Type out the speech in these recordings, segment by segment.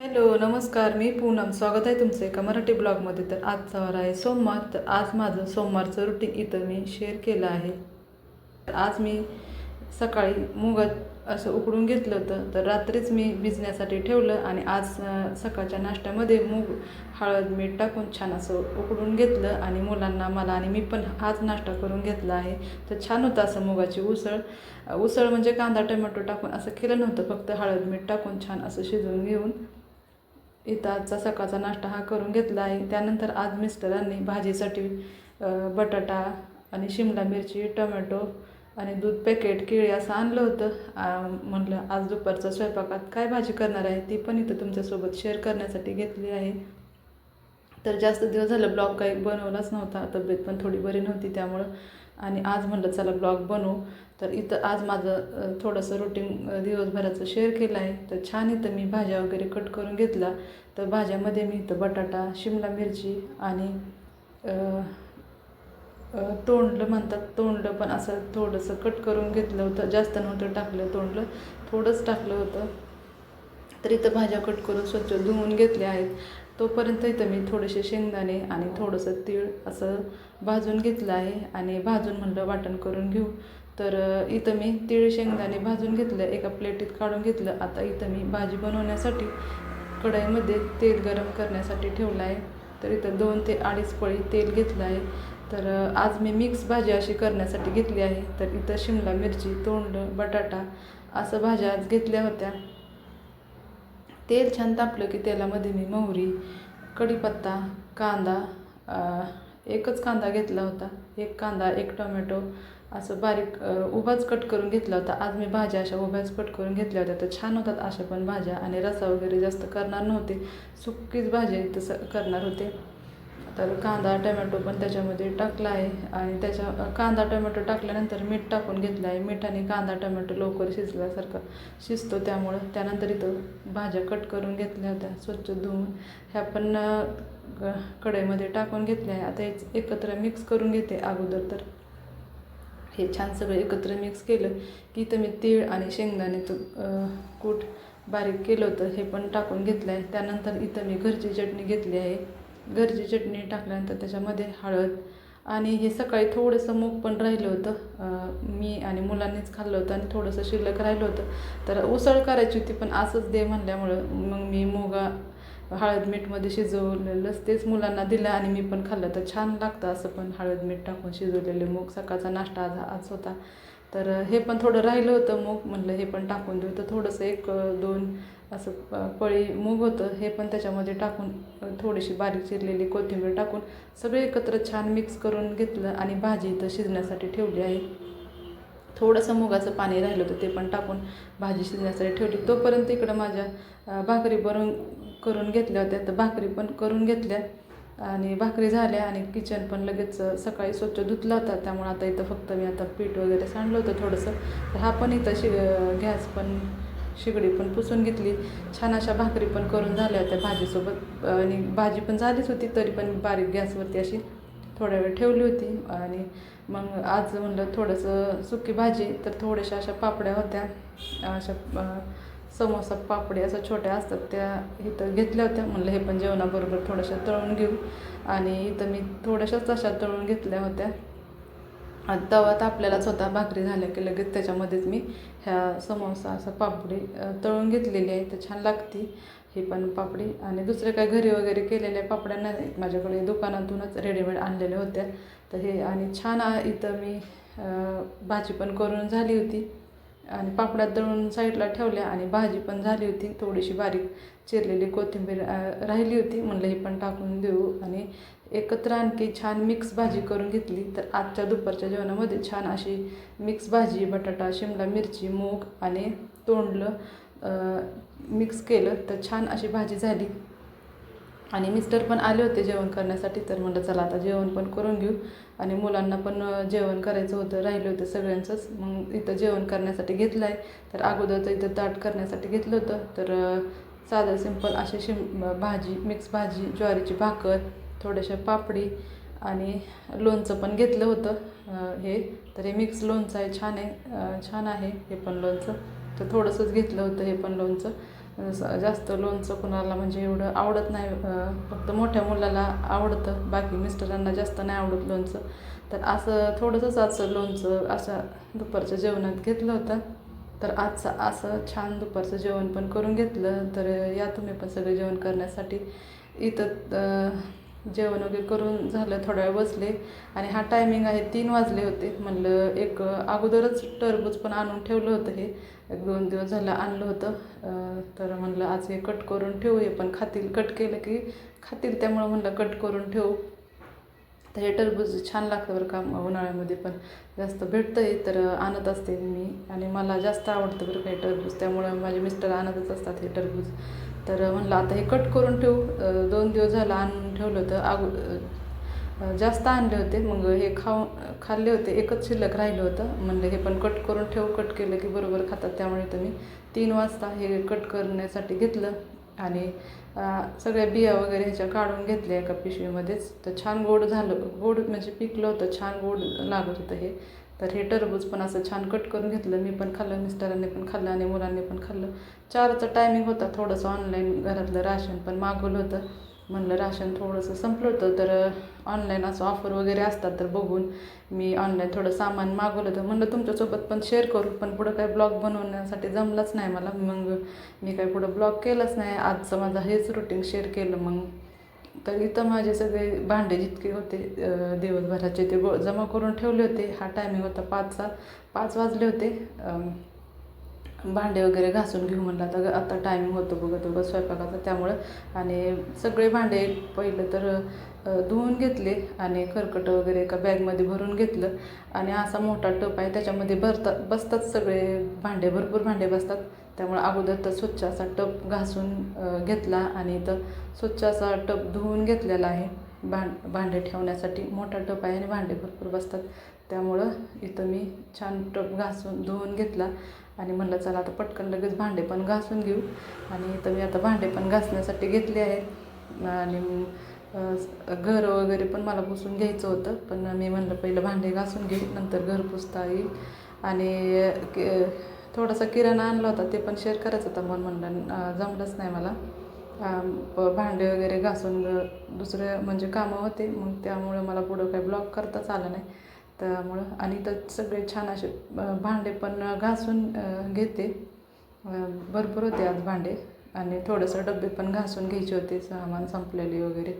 Hello नमस्कार मी पूनम. स्वागत आहे तुमचं एका मराठी ब्लॉगमध्ये. तर आज सवार आहे सोमवार. तर आज माझं सोमवारचं रुटीन इथं मी शेअर केलं आहे. तर आज मी सकाळी मुगत असं उकडून घेतलं होतं. तर रात्रीच मी भिजण्यासाठी ठेवलं आणि आज सकाळच्या नाश्त्यामध्ये मूग हळद मीठ टाकून छान असं उकडून घेतलं आणि मुलांना मला आणि मी पण हाच नाश्ता करून घेतला आहे. तर छान होतं असं मुगाची उसळ. उसळ म्हणजे कांदा टोमॅटो टाकून असं केलं नव्हतं. फक्त हळद मीठ टाकून छान असं शिजवून घेऊन इथं आजचा सकाळचा नाश्ता हा करून घेतला आहे. त्यानंतर आज मिस्टरांनी भाजीसाठी बटाटा आणि शिमला मिरची टोमॅटो आणि दूध पॅकेट केळी असं आणलं होतं. म्हटलं आज दुपारच्या स्वयंपाकात काय भाजी करणार आहे? ती पण इथं तुमच्यासोबत शेअर करण्यासाठी घेतली आहे. तर जास्त दिवस झालं ब्लॉग काही बनवलाच नव्हता. तब्येत पण थोडी बरी नव्हती त्यामुळं. आणि आज म्हटलं चला ब्लॉग बनवू. तर इथं आज माझं थोडंसं रुटीन दिवसभराचं शेअर केलं आहे. तर छान इथं मी भाज्या वगैरे कट करून घेतला. तर भाज्यामध्ये मी इथं बटाटा शिमला मिरची आणि तोंडलं म्हणतात. तोंडलं पण असं थोडंसं कट करून घेतलं होतं. जास्त नव्हतं टाकलं तोंडलं थोडंच टाकलं होतं. तर इथं भाज्या कट करून स्वच्छ धुवून घेतल्या आहेत. तोपर्यंत इथं मी थोडेसे शेंगदाणे आणि थोडंसं तीळ असं भाजून घेतलं आहे. आणि भाजून म्हणलं वाटण करून घेऊ. तर इथं मी तीळ शेंगदाणे भाजून घेतलं एका प्लेटीत काढून घेतलं. आता इथं मी भाजी बनवण्यासाठी कढईमध्ये तेल गरम करण्यासाठी ठेवलं आहे. तर इथं दोन ते अडीच पळी तेल घेतलं आहे. तर आज मी मिक्स भाजी अशी करण्यासाठी घेतली आहे. तर इथं शिमला मिरची तोंड बटाटा असं भाज्या आज घेतल्या होत्या. तेल छान तापलं की तेलामध्ये मी मोहरी कढीपत्ता कांदा एकच कांदा घेतला होता. एक कांदा एक टोमॅटो असं बारीक उभाच कट करून घेतला होता. आज मी भाज्या अशा उभ्याच कट करून घेतल्या होत्या. तर छान होतात अशा पण भाज्या आणि रसा वगैरे जास्त करणार नव्हते. सुकीच भाजी तसं करणार होते. तर कांदा टोमॅटो पण त्याच्यामध्ये टाकला आहे आणि त्याच्या कांदा टोमॅटो टाकल्यानंतर मीठ टाकून घेतलं आहे. मीठ आणि कांदा टोमॅटो लवकर शिजल्यासारखं शिजतो त्यामुळं. त्यानंतर इथं भाज्या कट करून घेतल्या होत्या. स्वच्छ धुवून. ह्या पण क कढईमध्ये टाकून घेतले आहे. आता हेच एकत्र मिक्स करून घेते अगोदर तर. हे छान सगळं एकत्र मिक्स केलं की इथं मी तीळ आणि शेंगदाण्याचं अ, कूट बारीक केलं होतं हे पण टाकून घेतलं आहे. त्यानंतर इथं मी घरची चटणी घेतली आहे. घरची चटणी टाकल्यानंतर त्याच्यामध्ये हळद आणि हे सकाळी थोडंसं मूग पण राहिलं होतं. मी आणि मुलांनीच खाल्लं होतं आणि थोडंसं शिल्लक राहिलं होतं. तर उसळ करायची होती पण असंच दे म्हणल्यामुळं मग मी मुगा हळद मीठमध्ये शिजवलेलंच तेच मुलांना दिलं आणि मी पण खाल्लं. तर छान लागतं असं पण हळद मीठ टाकून शिजवलेले मूग. सकाळचा नाश्ता आज आज होता. तर हे पण थोडं राहिलं होतं मूग. म्हणलं हे पण टाकून देऊ. तर थोडंसं एक दोन असं प- पळी मूग होतं. हे पण त्याच्यामध्ये टाकून थोडीशी बारीक चिरलेली कोथिंबीर टाकून सगळे एकत्र छान मिक्स करून घेतलं आणि भाजी इथं शिजण्यासाठी ठेवली आहे. थोडंसं मुगाचं पाणी राहिलं होतं ते पण टाकून भाजी शिजण्यासाठी ठेवली. तोपर्यंत इकडं माझ्या भाकरी बनवून करून घेतल्या होत्या तर भाकरी पण करून घेतल्या. आणि भाकरी झाल्या आणि किचन पण लगेच सकाळी स्वच्छ धुतला होता. त्यामुळे आता इथं फक्त मी आता पीठ वगैरे सांडलं होतं थोडंसं. तर हा पण इथं शि गॅस पण शिगडी पण पुसून घेतली. छान अशा भाकरी पण करून झाल्या होत्या भाजीसोबत. आणि भाजी पण झालीच होती तरी पण बारीक गॅसवरती अशी थोड्या वेळ ठेवली होती. आणि मग आज म्हणलं थोडंसं सुकी भाजी तर थोड्याशा अशा पापड्या होत्या. अशा समोसा पापडी असं छोट्या असतात त्या इथं घेतल्या होत्या. म्हणलं हे पण जेवणाबरोबर थोड्याशा तळून घेऊ. आणि इथं मी थोड्याशाच अशा तळून घेतल्या होत्या. तवात तवा स्वतः होता भाकरी झाल्या की लगेच त्याच्यामध्येच मी ह्या समोसा असं पापडी तळून घेतलेली आहे. तर छान लागते. ही पण पापडी. आणि दुसरे काय घरी वगैरे केलेल्या पापड्या नाही माझ्याकडे दुकानातूनच रेडीमेड आणलेल्या होत्या. तर हे आणि छान इथं मी भाजी पण करून झाली होती. आणि पापड्या दळून साईडला ठेवल्या आणि भाजी पण झाली होती. थोडीशी बारीक चिरलेली कोथिंबीर राहिली होती. म्हणलं ही पण टाकून देऊ. आणि एकत्र आणखी छान मिक्स भाजी करून घेतली. तर आजच्या दुपारच्या जेवणामध्ये छान अशी मिक्स भाजी बटाटा शिमला मिरची मूग आणि तोंडलं मिक्स केलं तर छान अशी भाजी झाली. आणि मिस्टर पण आले होते जेवण करण्यासाठी तर म्हणलं चला आता जेवण पण करून घेऊ. आणि मुलांना पण जेवण करायचं होतं राहिलं होतं सगळ्यांचंच. मग इथं जेवण करण्यासाठी घेतलं आहे तर अगोदरचं इथं ताट करण्यासाठी घेतलं होतं. तर साधं सिंपल अशी शिम भाजी मिक्स भाजी ज्वारीची भाकर थोड्याशा पापडी आणि लोणचं पण घेतलं होतं. हे तर हे मिक्स लोणचं आहे छान आहे छान आहे हे पण लोणचं. तर थोडंसंच घेतलं होतं हे पण लोणचं. जास्त लोणचं कुणाला म्हणजे एवढं आवडत नाही फक्त मोठ्या मुलाला आवडतं बाकी मिस्टरांना जास्त नाही आवडत लोणचं तर असं थोडंसंच असं लोणचं असं दुपारच्या जेवणात घेतलं होतं. तर आजचं असं छान दुपारचं जेवण पण करून घेतलं. तर या तुम्ही पण सगळं जेवण करण्यासाठी इथं जेवण वगैरे करून झालं थोडा वेळ बसले. आणि हा टायमिंग आहे तीन वाजले होते. म्हणलं एक अगोदरच टरबूज पण आणून ठेवलं होतं हे. एक दोन दिवस झालं आणलं होतं. तर म्हणलं आज हे कट करून ठेवू हे पण खातील कट केलं की खातील त्यामुळं म्हणलं कट करून ठेवू. तर हे टरबूज छान लागतं बरं का उन्हाळ्यामध्ये पण जास्त भेटतं आहे तर आणत असते मी. आणि मला जास्त आवडतं बरं का हे टरबूज त्यामुळं माझे मिस्टर आणतच असतात हे टरबूज. तर म्हणलं आता हे कट करून ठेवू. दोन दिवस झालं आणून ठेवलं होतं. आगो जास्त आणले होते. मग हे खाऊ खाल्ले होते. एकच शिल्लक राहिलं होतं. म्हणलं हे पण कट करून ठेव. कट केलं की बरोबर खातात. त्यामुळे तर मी तीन वाजता हे कट करण्यासाठी घेतलं. आणि सगळ्या बिया वगैरे ह्याच्या काढून घेतल्या एका पिशवीमध्येच. तर छान गोड झालं. गोड म्हणजे पिकलं होतं. छान गोड लागत होतं हे. तर हे टरबूज पण असं छान कट करून घेतलं. मी पण खाल्लं. मिस्टरांनी पण खाल्लं आणि मुलांनी पण खाल्लं. चारचा टायमिंग होता. थोडंसं ऑनलाईन घरातलं राशन पण मागवलं होतं. म्हणलं राशन थोडंसं संपलं होतं तर ऑनलाईन असं ऑफर वगैरे असतात तर बघून मी ऑनलाईन थोडं सामान मागवलं होतं. म्हणलं तुमच्यासोबत पण शेअर करू पण पुढं काय ब्लॉग बनवण्यासाठी जमलंच नाही मला. मग मी काय पुढं ब्लॉग केलंच नाही. आजचं माझं हेच रुटीन शेअर केलं मग. तर इथं माझे सगळे भांडे जितके होते दिवसभराचे ते गो जमा करून ठेवले होते. हा टायमिंग होता पाचचा. पाच वाजले होते. भांडे वगैरे घासून घेऊ म्हणलं. आता आता टायमिंग होतो बघत बघत स्वयंपाकाचा त्यामुळं आणि सगळे भांडे पहिलं तर धुवून घेतले आणि खरकटं वगैरे एका बॅगमध्ये भरून घेतलं. आणि असा मोठा टप आहे त्याच्यामध्ये भरतात बसतात सगळे भांडे भरपूर भांडे बसतात. त्यामुळे अगोदर तर स्वच्छ असा टप घासून घेतला आणि इथं स्वच्छ असा टप धुवून घेतलेला आहे. भां भांडे ठेवण्यासाठी मोठा टप आहे आणि भांडे भरपूर बसतात. त्यामुळं इथं मी छान टप घासून धुवून घेतला. आणि म्हणलं चला आता पटकन लगेच भांडे पण घासून घेऊ. आणि इथं मी आता भांडे पण घासण्यासाठी घेतले आहेत. आणि घर वगैरे पण मला पुसून घ्यायचं होतं पण मी म्हणलं पहिलं भांडे घासून घेऊ नंतर घर पुसता येईल. आणि के- थोडासा किराणा आणला होता ते पण शेअर करायचं होतं म्हणून म्हणलं जमलंच नाही मला. भांडे वगैरे घासून दुसरं दुसरे म्हणजे कामं होते मग त्यामुळं मला पुढं काही ब्लॉक करताच आलं नाही. त्यामुळं आणि तर सगळे छान असे भांडे पण घासून घेते. भरपूर होते आज भांडे. आणि थोडंसं डबे पण घासून घ्यायचे होते सामान संपलेले वगैरे.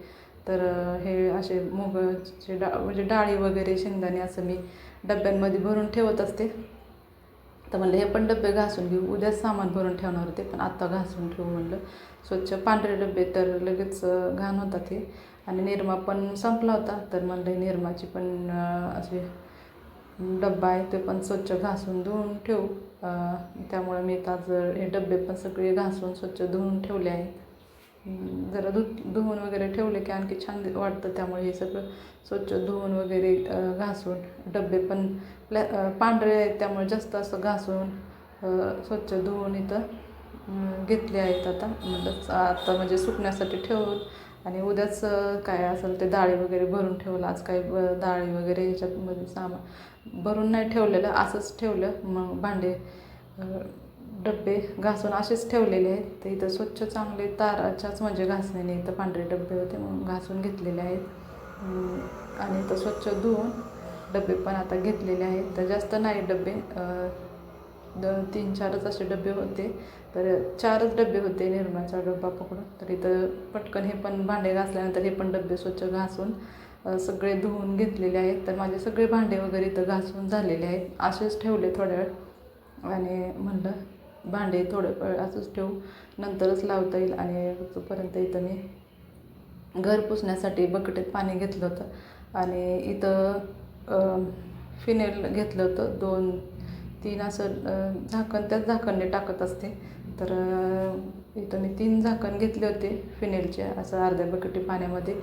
तर हे असे मुगाचे डा म्हणजे डाळी वगैरे शेंगदाणे असं मी डब्यांमध्ये भरून ठेवत असते. तर म्हणलं हे पण डबे घासून घेऊ. उद्याच सामान भरून ठेवणार होते पण आत्ता घासून ठेवू म्हणलं. स्वच्छ पांढरे डबे तर लगेच घाण होतात हे. आणि निरमा पण संपला होता तर म्हणलं निरमाची पण असे डब्बा आहे ते पण स्वच्छ घासून धुवून ठेवू. त्यामुळे मी तर आज हे डबे पण सगळे घासून स्वच्छ धुवून ठेवले आहेत. जरा धु धुवून वगैरे ठेवले की आणखी छान वाटतं त्यामुळे हे सगळं स्वच्छ धुवून वगैरे घासून. डबे पण प्लॅ पांढरे आहेत त्यामुळे जास्त असं घासून स्वच्छ धुवून इथं घेतले आहेत आता. म्हणलं आता म्हणजे सुकण्यासाठी ठेवून. आणि उद्याच काय असेल ते डाळी वगैरे भरून ठेवलं. आज काही डाळी वगैरे ह्याच्यामध्ये सामान भरून नाही ठेवलेलं. असंच ठेवलं. मग भांडे डब्बे घासून असेच ठेवलेले आहेत. तर इथं स्वच्छ चांगले ताराच्याच म्हणजे घासण्याने इथं पांढरे डब्बे होते मग घासून घेतलेले आहेत. आणि इथं स्वच्छ धुवून डबे पण आता घेतलेले आहेत. तर जास्त नाही डबे दोन तीन चारच असे डबे होते. तर चारच डबे होते निर्माचा डबा पकडून. तर इथं पटकन हे पण भांडे घासल्यानंतर हे पण डबे स्वच्छ घासून सगळे धुवून घेतलेले आहेत. तर माझे सगळे भांडे वगैरे इथं घासून झालेले आहेत. असेच ठेवले थोड्या वेळ. आणि म्हणलं भांडे थोडं वेळ असंच ठेवू. नंतरच लावता येईल. आणि तोपर्यंत इथं मी घर पुसण्यासाठी बकेटीत पाणी घेतलं होतं आणि इथं फिनेल घेतलं होतं. दोन तीन असं झाकण त्याच झाकणने टाकत असते. तर इथं मी तीन झाकण घेतले होते फिनेलचे असं अर्ध्या बकेटी पाण्यामध्ये.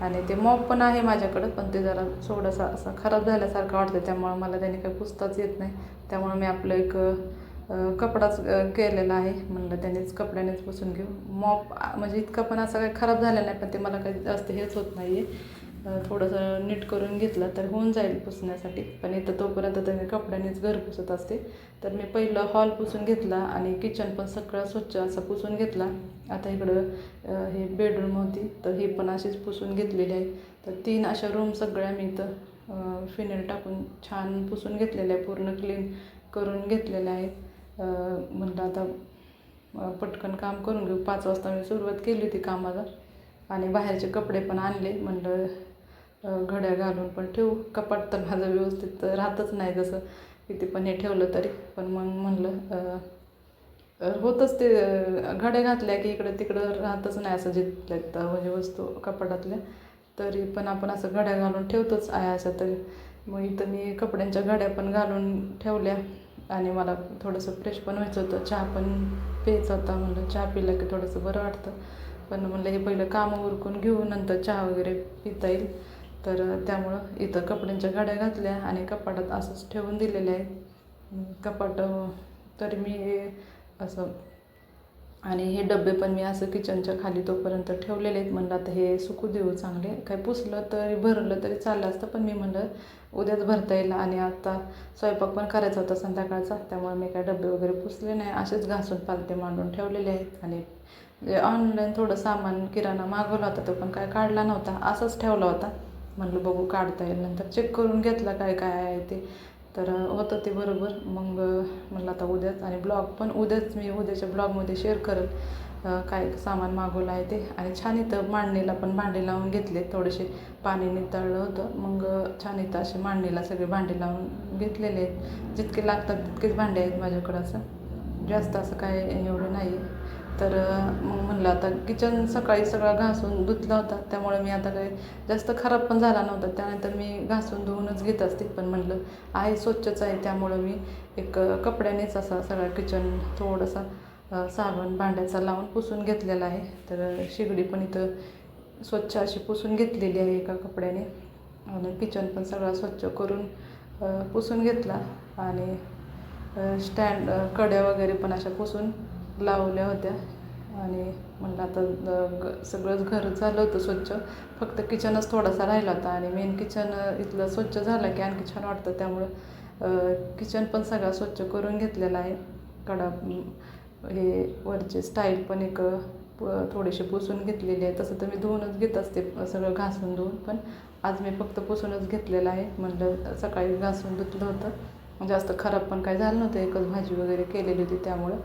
आणि ते मॉप पण आहे माझ्याकडं पण ते जरा थोडंसं असं खराब झाल्यासारखं वाटतं. त्यामुळं मला त्याने काही पुसताच येत नाही. त्यामुळं मी आपलं एक कपडाच केलेला आहे. म्हणलं त्यानेच कपड्यानेच पुसून घेऊ. मॉप म्हणजे इतका पण असा काही खराब झाला नाही पण ते मला काही जास्त हेच होत नाही आहे थोडंसं नीट करून घेतलं तर होऊन जाईल पुसण्यासाठी. पण इथं तोपर्यंत तर मी कपड्यानेच घर पुसत असते. तर मी पहिलं हॉल पुसून घेतला आणि किचन पण सगळं स्वच्छ असं पुसून घेतला. आता इकडं हे बेडरूम होती तर ही पण अशीच पुसून घेतलेली आहे. तर तीन अशा रूम सगळ्या मी इथं फिनेल टाकून छान पुसून घेतलेल्या आहे पूर्ण क्लीन करून घेतलेल्या आहेत. म्हणलं आता पटकन काम करून घेऊ. पाच वाजता मी सुरुवात केली होती कामाला. आणि बाहेरचे कपडे पण आणले. म्हणलं घड्या घालून पण ठेवू. कपाट तर माझं व्यवस्थित राहतच नाही जसं. किती पण हे ठेवलं तरी. पण मग म्हणलं होतंच ते घड्या घातल्या की इकडं तिकडं राहतच नाही असं जिथल्या तिथं म्हणजे वस्तू कपाटातल्या. तरी पण आपण असं घड्या घालून ठेवतोच आहे असं तरी. मग इथं मी कपड्यांच्या घड्या पण घालून ठेवल्या. आणि मला थोडंसं फ्रेश पण व्हायचं होतं. चहा पण प्यायचा होता. म्हणलं चहा पिला की थोडंसं बरं वाटतं. पण म्हणलं हे पहिलं कामं उरकून घेऊ. नंतर चहा वगैरे पिता येईल. तर त्यामुळं इथं कपड्यांच्या गाड्या घातल्या आणि कपाटात असंच ठेवून दिलेले आहेत. कपाट तरी मी हे असं आणि हे डबे पण मी असं किचनच्या खाली तोपर्यंत ठेवलेले आहेत. म्हणलं आता हे सुकू देऊ चांगले. काय पुसलं तरी भरलं तरी चाललं असतं पण मी म्हणलं उद्याच भरता येईल आणि आता स्वयंपाक पण करायचा होता संध्याकाळचा. त्यामुळे मी काय डबे वगैरे पुसले नाही. असेच घासून पालते मांडून ठेवलेले आहेत. आणि ऑनलाईन थोडं सामान किराणा मागवला होता तो पण काय काढला नव्हता. असंच ठेवला होता. म्हणलं बघू काढता येईल. नंतर चेक करून घेतला काय काय आहे ते. तर होतं ते बरोबर. मग म्हणलं आता उद्याच. आणि ब्लॉग पण उद्याच मी उद्याच्या ब्लॉगमध्ये शेअर करेल काय सामान मागवलं आहे ते. आणि छान इथं मांडणीला पण भांडे लावून घेतले. थोडेसे पाणी नितळलं होतं. मग छान इथं असे मांडणीला सगळे भांडे लावून घेतलेले आहेत. जितके लागतात तितकेच भांडे आहेत माझ्याकडं असं. जास्त असं काय एवढं नाही. तर मग म्हणलं आता किचन सकाळी सगळा घासून धुतला होता. त्यामुळे मी आता काही जास्त खराब पण झाला नव्हता. त्यानंतर मी घासून धुवूनच घेत असते. पण म्हणलं आहे स्वच्छच आहे. त्यामुळं मी एक कपड्यानेच असा सगळा किचन थोडासा साबण भांड्याचा लावून पुसून घेतलेला आहे. तर शेगडी पण इथं स्वच्छ अशी पुसून घेतलेली आहे एका कपड्याने. आणि किचन पण सगळा स्वच्छ करून पुसून घेतला. आणि स्टँड कड्या वगैरे पण अशा पुसून लावल्या होत्या. आणि म्हणलं आता ग- सगळंच घर झालं होतं स्वच्छ. फक्त किचनच थोडासा राहिला होता. आणि मेन किचन इथलं स्वच्छ झालं की आणखी छान वाटतं. त्यामुळं किचन पण सगळा स्वच्छ करून घेतलेला आहे. कडा हे वरचे स्टाईल पण एक प- थोडीशी पुसून घेतलेली आहे तसं तर मी धुवूनच घेत असते सगळं घासून धुवून. पण आज मी फक्त पुसूनच घेतलेलं आहे. म्हणलं सकाळी घासून धुतलं होतं. जास्त खराब पण काय झालं नव्हतं. एकच भाजी वगैरे केलेली होती त्यामुळं.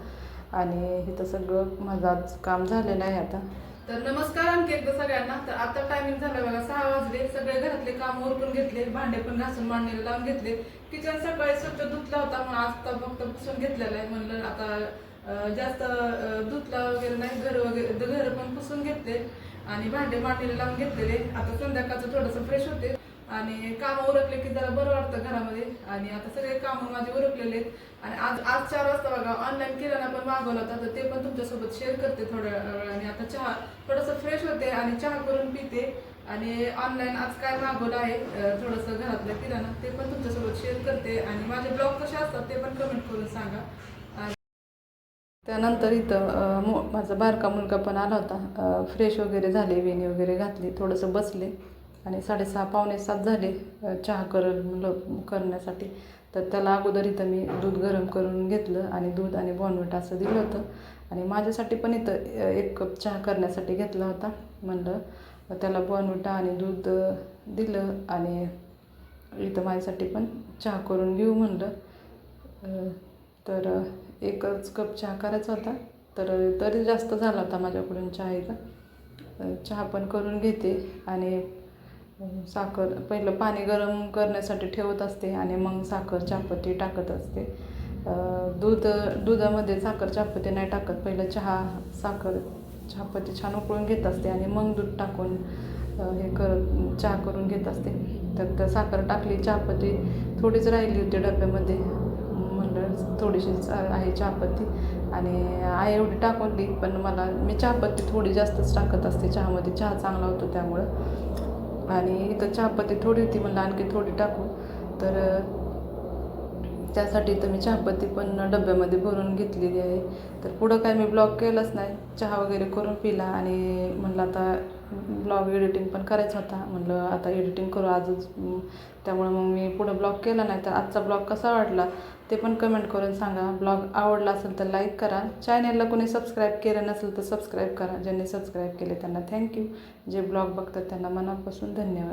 आणि इथं सगळं माझं काम झालेलं आहे आता. तर नमस्कार आणखी एकदा सगळ्यांना. तर आता टायमिंग झाला बघा सहा वाजले. सगळे घरातले काम उरकून घेतले भांडे पण घासून मांडणीला लावून घेतले. किचन सकाळी स्वच्छ धुतला होता म्हणून आज तर फक्त पुसून घेतलेला आहे. म्हणलं आता जास्त धुतला वगैरे नाही घर वगैरे घर पण पुसून घेतले आणि भांडे मांडलेले लावून घेतलेले. आता संध्याकाळचं थोडंसं फ्रेश होते. आणि कामं उरकले की जरा बरं वाटतं घरामध्ये. आणि आता सगळे कामं माझे उरकलेले आहेत. आणि आज आज चार वाजता बघा ऑनलाईन किराणा पण मागवला होता तर ते पण तुमच्यासोबत शेअर करते थोड्या वेळाने. आता चहा थोडंसं फ्रेश होते आणि चहा करून पिते. आणि ऑनलाईन आज काय मागवलं आहे थोडंसं घरातलं किराणा ते पण तुमच्यासोबत शेअर करते. आणि माझे ब्लॉग कसे असतात ते पण कमेंट करून सांगा. आणि त्यानंतर इथं मो माझा बारका मुलगा पण आला होता. फ्रेश वगैरे झाले वेणी वगैरे घातली थोडंसं बसले. आणि साडेसहा पावणे सात झाले चहा कर करण्यासाठी. तर त्याला अगोदर इथं मी दूध गरम करून घेतलं आणि दूध आणि बॉनवेट असं दिलं होतं. आणि माझ्यासाठी पण इथं एक कप चहा करण्यासाठी घेतला होता. म्हणलं त्याला बॉनविटा आणि दूध दिलं आणि इथं माझ्यासाठी पण चहा करून घेऊ म्हणलं. तर एकच कप चहा करायचा होता. तर तरी जास्त झाला होता माझ्याकडून चहा इथं. चहा पण करून घेते आणि साखर पहिलं पाणी गरम करण्यासाठी ठेवत असते आणि मग साखर चहापत्ती टाकत असते. दूध दुधामध्ये साखर चहापत्ती नाही टाकत. पहिलं चहा साखर चहापत्ती छान उकळून घेत असते आणि मग दूध टाकून हे करत चहा करून घेत असते. तर त्या साखर टाकली चहापत्ती थोडीच राहिली होती डब्यामध्ये. म्हणलं थोडीशीच आहे चहापत्ती आणि आई एवढी टाकून पण मला मी चहापत्ती थोडी जास्तच टाकत असते. चहामध्ये चहा चांगला होतो त्यामुळं. आणि इथं चहापत्ती थोडी होती म्हणलं आणखी थोडी टाकू. तर त्यासाठी तर मी चहापत्ती पण डब्यामध्ये भरून घेतलेली आहे. तर पुढं काय मी ब्लॉग केलंच नाही. चहा वगैरे करून पिला आणि म्हणलं आता ब्लॉग एडिटिंग पण करायचा होता. म्हणलं आता एडिटिंग करू आजच. त्यामुळं त्यामुळे मग मी पुढं ब्लॉग केला नाही. तर आजचा ब्लॉग कसा वाटला ते पण कमेंट करून सांगा. ब्लॉग आवडला असेल तर लाईक करा. चॅनेलला कोणी सबस्क्राईब केलं नसेल तर सबस्क्राईब करा. ज्यांनी सबस्क्राईब केले त्यांना थँक्यू जे ब्लॉग बघतात त्यांना मनापासून धन्यवाद.